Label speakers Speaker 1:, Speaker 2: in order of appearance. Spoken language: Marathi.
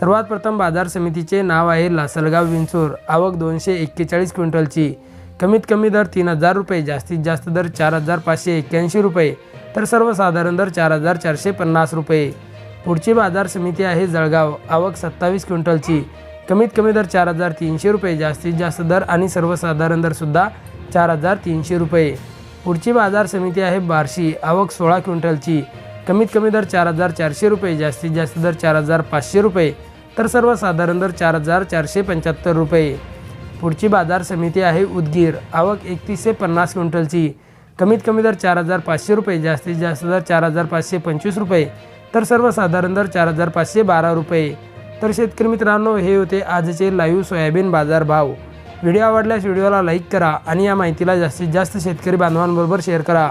Speaker 1: सर्वात प्रथम बाजार समितीचे नाव आहे लासलगाव विंचूर. आवक दोनशे एक्केचाळीस क्विंटलची. कमीत कमी दर तीन हजार रुपये जास्तीत जास्त दर चार हजार पाचशे एक्क्याऐंशी रुपये तर सर्वसाधारण दर चार हजार चारशे पन्नास रुपये. पुढची बाजार समिती आहे जळगाव. आवक सत्तावीस क्विंटलची. कमीत कमी दर चार हजार तीनशे रुपये जास्तीत जास्त दर आणि सर्वसाधारण दरसुद्धा चार हजार तीनशे रुपये. पुढची बाजार समिती आहे बार्शी. आवक सोळा क्विंटलची. कमीत कमी दर चार हजार चारशे रुपये जास्तीत जास्त दर चार हजार पाचशे रुपये तर सर्वसाधारण दर चार हजार चारशे पंच्याहत्तर रुपये. पुढची बाजार समिती आहे उदगीर. आवक एकतीसशे पन्नास क्विंटलची. कमीत कमी दर चार हजार पाचशे रुपये जास्तीत जास्त दर चार हजार पाचशे पंचवीस रुपये तर सर्वसाधारण दर चार हजार पाचशे बारा रुपये. तर शेतकरी मित्रांनो हे होते आजचे लाईव्ह सोयाबीन बाजार भाव व्हिडिओ आवडल्यास व्हिडिओला लाईक करा आणि या माहितीला जास्तीत जास्त शेतकरी बांधवांबरोबर शेअर करा.